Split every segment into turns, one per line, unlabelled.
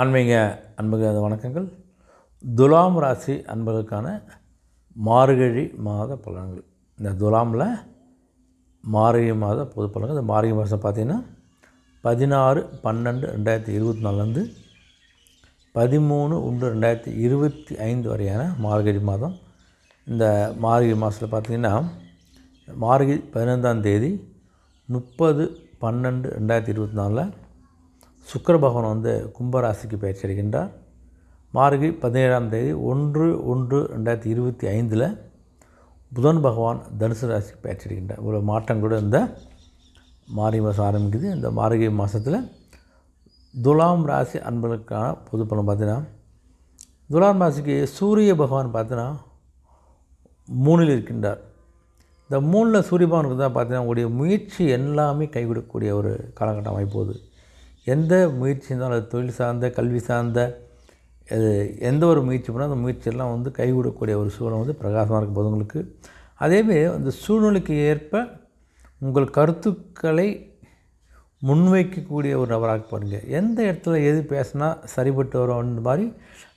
ஆன்மீக அன்புகளது வணக்கங்கள். துலாம் ராசி அன்பர்களுக்கான மார்கழி மாத பலன்கள். இந்த துலாமில் மார்கழி மாத பொது பலன்கள். இந்த மார்கழி மாதம் பார்த்திங்கன்னா பதினாறு பன்னெண்டு ரெண்டாயிரத்தி இருபத்தி நாலுலேருந்து பதிமூணு ஒன்று ரெண்டாயிரத்தி இருபத்தி ஐந்து வரையான மார்கழி மாதம். இந்த மார்கழி மாதத்தில் பார்த்திங்கன்னா மார்கழி பதினைந்தாம் தேதி முப்பது பன்னெண்டு ரெண்டாயிரத்தி இருபத்தி நாலில் சுக்கர பகவான் வந்து கும்பராசிக்கு பயிற்சி அடைகின்றார் மார்கழி பதினேழாம் தேதி ஒன்று ஒன்று ரெண்டாயிரத்தி இருபத்தி ஐந்தில் புதன் பகவான் தனுசு ராசிக்கு பயிற்சி அடைகின்றார் இவ்வளோ கூட இந்த மார்கழி மாதம் ஆரம்பிக்குது. இந்த மார்கழி மாதத்தில் துலாம் ராசி அன்பர்களுக்கான பொது பலன் பார்த்தீங்கன்னா துலாம் ராசிக்கு சூரிய பகவான் பார்த்தீங்கன்னா மூணில் இருக்கின்றார். இந்த மூணில் சூரிய பகவான் தான் பார்த்தீங்கன்னா உங்களுடைய முயற்சி எல்லாமே கைவிடக்கூடிய ஒரு காலகட்டம் அமைப்போகுது எந்த முயற்சி இருந்தாலும் அது தொழில் சார்ந்த கல்வி சார்ந்த அது எந்த ஒரு முயற்சி பண்ணால் அந்த முயற்சியெல்லாம் வந்து கைவிடக்கூடிய ஒரு சூழல் வந்து பிரகாசமாக இருக்கும் போது உங்களுக்கு. அதேமாரி அந்த சூழ்நிலைக்கு ஏற்ப உங்கள் கருத்துக்களை முன்வைக்கக்கூடிய ஒரு நபராக பாருங்கள் எந்த இடத்துல எது பேசினா சரிபட்டு வரும் மாதிரி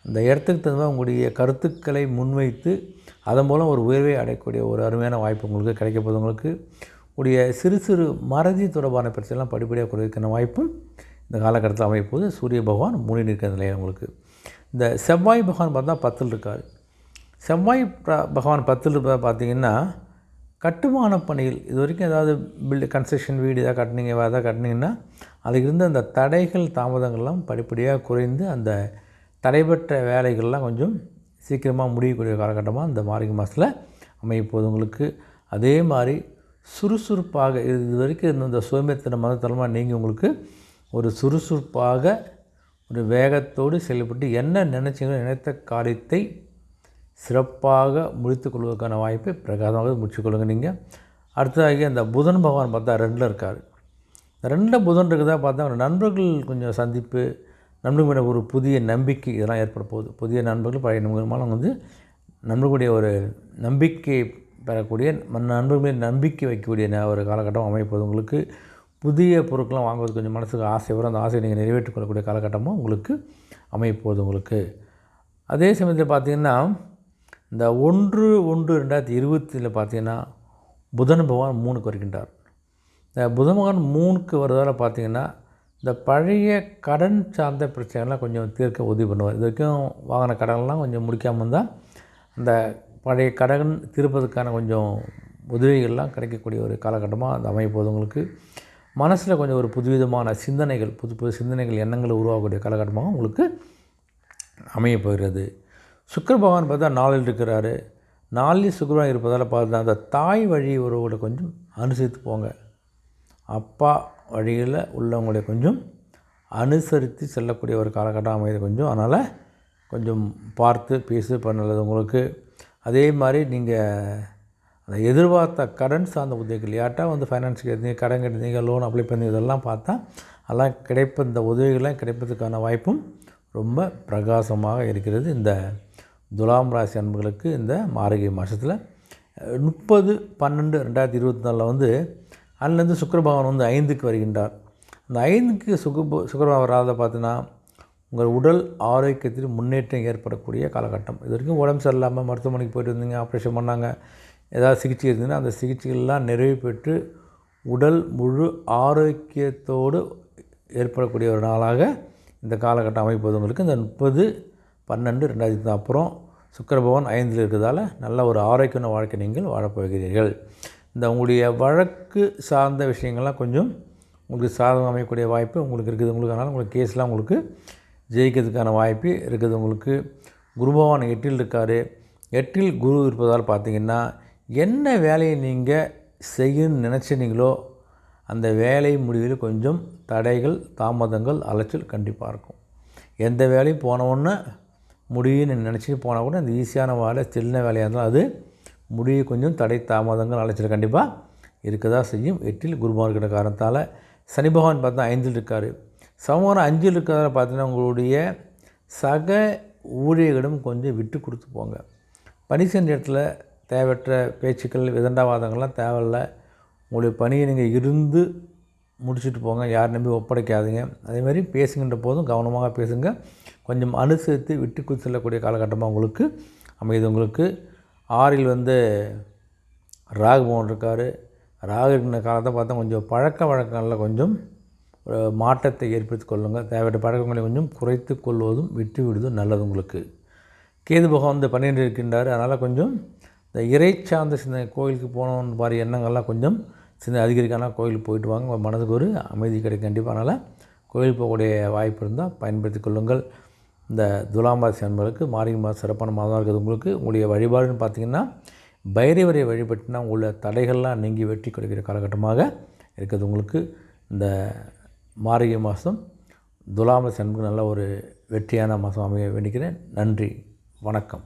அந்த இடத்துக்கு தகுந்த மாதிரி உங்களுடைய கருத்துக்களை முன்வைத்து அதன் மூலம் ஒரு உயர்வை அடையக்கூடிய ஒரு அருமையான வாய்ப்பு உங்களுக்கு கிடைக்க போது உங்களுக்கு. உடைய சிறு சிறு மறதி தொடர்பான பிரச்சனைலாம் படிப்படியாக குறைக்கிற வாய்ப்பும் இந்த காலகட்டத்தில் அமைப்போது சூரிய பகவான் மூணி நிற்கிற நிலையில் உங்களுக்கு. இந்த செவ்வாய் பகவான் பார்த்தா பத்தில் இருக்கார். செவ்வாய் பகவான் பத்தில் இருப்பதாக பார்த்தீங்கன்னா கட்டுமான பணிகள் இது வரைக்கும் ஏதாவது பில்டு கன்ஸ்ட்ரக்ஷன் வீடு ஏதாவது கட்டினீங்க ஏதாவது கட்டினீங்கன்னா அதுக்கு இருந்த அந்த தடைகள் தாமதங்கள்லாம் படிப்படியாக குறைந்து அந்த தடைபெற்ற வேலைகள்லாம் கொஞ்சம் சீக்கிரமாக முடியக்கூடிய காலகட்டமாக இந்த மார்கழி மாதத்தில் அமையப்போகுது உங்களுக்கு. அதே மாதிரி சுறுசுறுப்பாக இது வரைக்கும் இருந்த இந்த சுயமத்தின மதத்தலமாக நீங்கள் உங்களுக்கு ஒரு சுறுசுறுப்பாக ஒரு வேகத்தோடு செயல்பட்டு என்ன நினச்சிங்களோ நினைத்த காரியத்தை சிறப்பாக முடித்து கொள்வதற்கான வாய்ப்பை பிரகாசமாக முடிச்சுக்கொள்ளுங்க நீங்கள் அடுத்ததாகி அந்த புதன் பகவான் பார்த்தா ரெண்டில் இருக்கார். இந்த ரெண்டில் புதன் இருக்குதா பார்த்தா நண்பர்கள் கொஞ்சம் சந்திப்பு நண்பர்கள் ஒரு புதிய நம்பிக்கை இதெல்லாம் ஏற்பட போகுது. புதிய நண்பர்கள் பழைய நண்பர்களும் வந்து நண்பர்களுடைய ஒரு நம்பிக்கை பெறக்கூடிய நண்பர்கள் நம்பிக்கை வைக்கக்கூடிய ஒரு காலகட்டம் அமைப்பது உங்களுக்கு. புதிய பொருட்கள்லாம் வாங்குவது கொஞ்சம் மனசுக்கு ஆசை வரும். அந்த ஆசையை நீங்கள் நிறைவேற்றிக் கொள்ளக்கூடிய காலகட்டமும் உங்களுக்கு அமைப்போகுது உங்களுக்கு. அதே சமயத்தில் பார்த்திங்கன்னா இந்த ஒன்று ஒன்று ரெண்டாயிரத்தி இருபத்தில் பார்த்திங்கன்னா புதன் பகவான் மூணுக்கு வருகின்றார். இந்த புதன் பகவான் மூணுக்கு வருவதால் பார்த்திங்கன்னா இந்த பழைய கடன் சார்ந்த பிரச்சனைகள்லாம் கொஞ்சம் தீர்க்க உதவி பண்ணுவார். இது வரைக்கும் வாங்கின கடன்லாம் கொஞ்சம் முடிக்காமல் இருந்தால் அந்த பழைய கடன் தீர்ப்பதற்கான கொஞ்சம் உதவிகள்லாம் கிடைக்கக்கூடிய ஒரு காலகட்டமாக அந்த அமைப்போது உங்களுக்கு. மனசில் கொஞ்சம் ஒரு புதுவிதமான சிந்தனைகள் புது புது சிந்தனைகள் எண்ணங்கள் உருவாகக்கூடிய காலகட்டமாக உங்களுக்கு அமைய போகிறது. சுக்கர பகவான் பார்த்தா நாளில் இருக்கிறாரு. நாளில் சுக்கரவான் இருப்பதால் பார்த்தா அந்த தாய் வழி உறவுகளை கொஞ்சம் அனுசரித்து போங்க. அப்பா வழியில் உள்ளவங்களை கொஞ்சம் அனுசரித்து செல்லக்கூடிய ஒரு காலகட்டம் அமைது கொஞ்சம் அதனால் கொஞ்சம் பார்த்து பேசு பண்ணலது உங்களுக்கு. அதே மாதிரி நீங்கள் அந்த எதிர்பார்த்த கடன் சார்ந்த உதவிகள். யார்ட்டா வந்து ஃபைனான்ஸ் கேட்டீங்க கடன் கேட்டீங்க லோன் அப்ளை பண்ணி இதெல்லாம் பார்த்தா அதெல்லாம் கிடைப்ப இந்த உதவிகள்லாம் கிடைப்பதற்கான வாய்ப்பும் ரொம்ப பிரகாசமாக இருக்கிறது. இந்த துலாம் ராசி அன்புகளுக்கு இந்த மார்கழி மாதத்தில் முப்பது பன்னெண்டு ரெண்டாயிரத்தி இருபத்தி நாலில் வந்து அதுலேருந்து சுக்கரபகவான் வந்து ஐந்துக்கு வருகின்றார். அந்த ஐந்துக்கு சுக சுக்கரபகவான் வராத பார்த்தீங்கன்னா உங்கள் உடல் ஆரோக்கியத்தில் முன்னேற்றம் ஏற்படக்கூடிய காலகட்டம். இது வரைக்கும் உடம்பு சரியில்லாமல் மருத்துவமனைக்கு போயிட்டு இருந்தீங்க ஆப்ரேஷன் பண்ணாங்க ஏதாவது சிகிச்சை இருந்ததுன்னா அந்த சிகிச்சைகள்லாம் நிறைவு பெற்று உடல் முழு ஆரோக்கியத்தோடு ஏற்படக்கூடிய ஒரு நாளாக இந்த காலகட்டம் அமைப்பது உங்களுக்கு. இந்த முப்பது பன்னெண்டு ரெண்டாயிரத்தி அப்புறம் சுக்கரபவன் ஐந்தில் இருக்கிறதால நல்ல ஒரு ஆரோக்கியமான வாழ்க்கை நீங்கள் வாழப்போகிறீர்கள். இந்த உங்களுடைய வழக்கு சார்ந்த விஷயங்கள்லாம் கொஞ்சம் உங்களுக்கு சாதகம் அமையக்கூடிய வாய்ப்பு உங்களுக்கு இருக்குது. உங்களுக்கு அதனால் உங்களுக்கு கேஸ்லாம் உங்களுக்கு ஜெயிக்கிறதுக்கான வாய்ப்பு இருக்குது. உங்களுக்கு குருபவான் எட்டில் இருக்கார். எட்டில் குரு இருப்பதால் பார்த்திங்கன்னா என்ன வேலையை நீங்கள் செய்யணும்னு நினச்சினீங்களோ அந்த வேலை முடிவில் கொஞ்சம் தடைகள் தாமதங்கள் அலைச்சல் கண்டிப்பாக இருக்கும். எந்த வேலையும் போனவுடனே முடியும்னு நினச்சிட்டு போனால் கூட அந்த ஈஸியான வேலை சின்ன வேலையாக இருந்தாலும் அது முடிய கொஞ்சம் தடை தாமதங்கள் அலைச்சல் கண்டிப்பாக இருக்க தான் செய்யும். எட்டில் குருபவான் காரணத்தால் சனி பகவான் பார்த்தா ஐந்தில் இருக்கார். சமூகம் அஞ்சில் இருக்கிறதால பார்த்தீங்கன்னா உங்களுடைய சக ஊழியர்களிடம் கொஞ்சம் விட்டு கொடுத்து போங்க. பணி செஞ்ச இடத்துல தேவையற்ற பேச்சுக்கள் விதண்டாவாதங்கள்லாம் தேவையில்ல. உங்களுடைய பணியை நீங்கள் இருந்து முடிச்சுட்டு போங்க. யார் நம்பி ஒப்படைக்காதீங்க. அதேமாதிரி பேசுகின்ற போதும் கவனமாக பேசுங்க. கொஞ்சம் அனுசரித்து விட்டு செல்லக்கூடிய காலகட்டமாக உங்களுக்கு அமைது உங்களுக்கு ஆறில் வந்து ராகுபவன் இருக்கார். ராகு இருக்கிற காலத்தை பார்த்தா கொஞ்சம் பழக்க வழக்கங்களில் கொஞ்சம் ஒரு மாற்றத்தை ஏற்படுத்தி கொள்ளுங்கள் தேவையற்ற பழக்கங்களை கொஞ்சம் குறைத்து கொள்வதும் விட்டு விடுவதும் நல்லது உங்களுக்கு. கேது பகவான் வந்து பன்னிரெண்டு இருக்கின்றார். அதனால் கொஞ்சம் இந்த இறை சார்ந்த சின்ன கோயிலுக்கு போகணுன்னு மாதிரி எண்ணங்கள்லாம் கொஞ்சம் சின்ன அதிகரிக்கான கோயிலுக்கு போயிட்டு வாங்க. மனதுக்கு ஒரு அமைதி கிடைக்கும் கண்டிப்பாக அதனால் கோயில் போகக்கூடிய வாய்ப்பு இருந்தால் பயன்படுத்தி கொள்ளுங்கள். இந்த துலாம்பாசி அன்பர்களுக்கு மார்கழி மாதம் சிறப்பான மாதம் இருக்குது உங்களுக்கு உங்களுடைய வழிபாடுன்னு பார்த்தீங்கன்னா பைரவரை வழிபட்டுனா உள்ள தடைகள்லாம் நீங்கி வெற்றி கிடைக்கிற காலகட்டமாக இருக்குது. உங்களுக்கு இந்த மார்கழி மாதம் துலாம அன்புக்கு நல்ல ஒரு வெற்றியான மாதம் அமைய வேண்டிக்கிறேன். நன்றி. வணக்கம்.